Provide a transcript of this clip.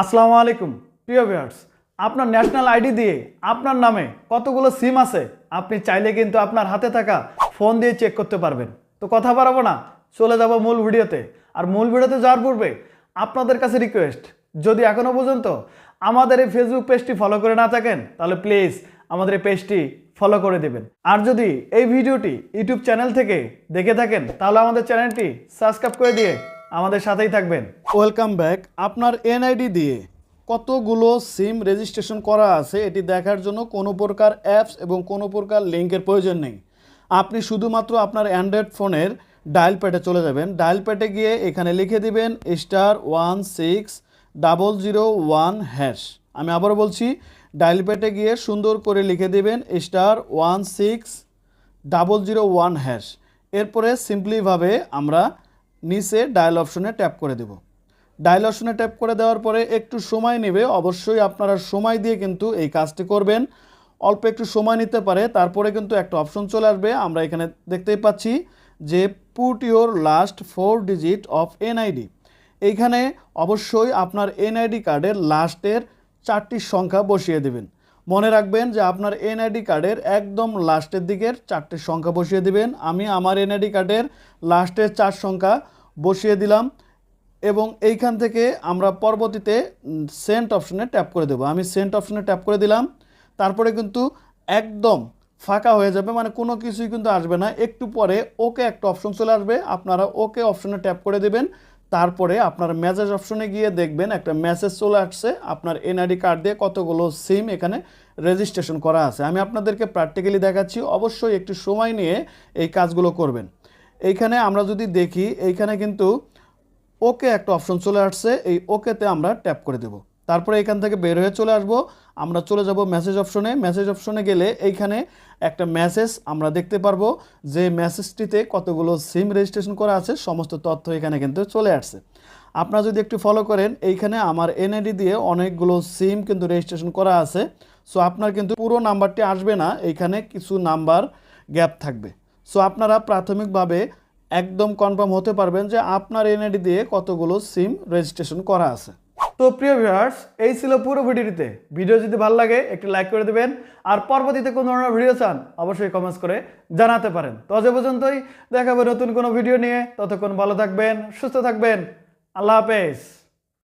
আসসালামু আলাইকুম, প্রিয় ভিউয়ার্স আপনার ন্যাশনাল আইডি দিয়ে আপনার নামে কতগুলো সিম আছে, আপনি চাইলে কিন্তু আপনার হাতে থাকা ফোন দিয়ে চেক করতে পারবেন। তো কথা বাড়াবো না, চলে যাব মূল ভিডিওতে। আর মূল ভিডিওতে যাওয়ার পূর্বে আপনাদের কাছে রিকোয়েস্ট যদি এখনও পর্যন্ত আমাদের এই ফেসবুক পেজটি ফলো করে না থাকেন, তাহলে প্লিজ আমাদের এই পেজটি ফলো করে দেবেন। আর যদি এই ভিডিওটি ইউটিউব চ্যানেল থেকে দেখে থাকেন, তাহলে আমাদের চ্যানেলটি সাবস্ক্রাইব করে দিয়ে আমাদের সাথেই থাকবেন। Welcome back. আপনার এনআইডি দিয়ে কতগুলো সিম রেজিস্ট্রেশন করা আছে, এটি দেখার জন্য কোনো প্রকার অ্যাপস এবং কোনো প্রকার লিঙ্কের প্রয়োজন নেই। আপনি শুধুমাত্র আপনার অ্যান্ড্রয়েড ফোনের ডায়াল প্যাডে চলে যাবেন। ডায়াল প্যাডে গিয়ে এখানে লিখে দিবেন star one six double zero one hash. আমি আবারও বলছি, ডায়াল প্যাডে গিয়ে সুন্দর করে লিখে দিবেন star one six double zero one hash. এরপরে সিম্পলিভাবে আমরা নিচে ডায়াল অপশনে ট্যাপ করে দেব। ডায়াল অপশনে ট্যাপ করে দেওয়ার পরে একটু সময় নেবে। অবশ্যই আপনারা সময় দিয়ে কিন্তু এই কাজটি করবেন। অল্প একটু সময় নিতে পারে, তারপরে কিন্তু একটা অপশন চলে আসবে। আমরা এখানে দেখতেই পাচ্ছি যে put your last four digit of NID এইখানে অবশ্যই আপনার এনআইডি কার্ডের লাস্টের চারটি সংখ্যা বসিয়ে দেবেন। মনে রাখবেন যে আপনার এনআইডি কার্ডের একদম লাস্টের দিকের চারটি সংখ্যা বসিয়ে দিবেন। আমি আমার এনআইডি কার্ডের লাস্টের চার সংখ্যা বসিয়ে দিলাম। এবং এইখান থেকে আমরা পরবর্তীতে সেন্ট অপশনে ট্যাপ করে দেবো। আমি সেন্ট অপশনে ট্যাপ করে দিলাম। তারপরে কিন্তু একদম ফাঁকা হয়ে যাবে মানে কোনো কিছুই কিন্তু আসবে না। একটু পরে ওকে একটা অপশন চলে আসবে। আপনারা ওকে অপশনে ট্যাপ করে দেবেন। তারপরে আপনার মেসেজ অপশনে গিয়ে দেখবেন একটা মেসেজ চলে আসছে। আপনার এনআইডি কার্ড দিয়ে কতগুলো সিম এখানে রেজিস্ট্রেশন করা আছে। আমি আপনাদেরকে প্র্যাকটিক্যালি দেখাচ্ছি। অবশ্যই একটু সময় নিয়ে এই কাজগুলো করবেন। এইখানে আমরা যদি দেখি, এইখানে কিন্তু ওকে একটা অপশন চলে আসছে, এই ওকেতে আমরা ট্যাপ করে দেব। তারপরে এখান থেকে বের হয়ে চলে আসব। আমরা চলে যাব মেসেজ অপশনে মেসেজ অপশনে গেলে এইখানে একটা মেসেজ আমরা দেখতে পারব যে মেসেজটিতে কতগুলো সিম রেজিস্ট্রেশন করা আছে, সমস্ত তথ্য এখানে কিন্তু চলে আসছে। আপনারা যদি একটু ফলো করেন, এইখানে আমার এনআইডি দিয়ে অনেকগুলো সিম কিন্তু রেজিস্ট্রেশন করা আছে। সো আপনার কিন্তু পুরো নাম্বারটি আসবে না, এইখানে কিছু নাম্বার গ্যাপ থাকবে। সো আপনারা প্রাথমিকভাবে একদম কনফার্ম হতে পারবেন যে আপনার এনআইডি দিয়ে কতগুলো সিম রেজিস্ট্রেশন করা আছে। তো প্রিয় ভিউয়ার্স এই ছিল পুরো ভিডিওটিতে। ভিডিও যদি ভালো লাগে, একটি লাইক করে দেবেন। আর পরবর্তীতে কোন ধরনের ভিডিও চান, অবশ্যই কমেন্টস করে জানাতে পারেন। তো আজ পর্যন্তই। দেখাবো নতুন কোনো ভিডিও নিয়ে। ততক্ষণ ভালো থাকবেন, সুস্থ থাকবেন। আল্লাহ হাফেজ।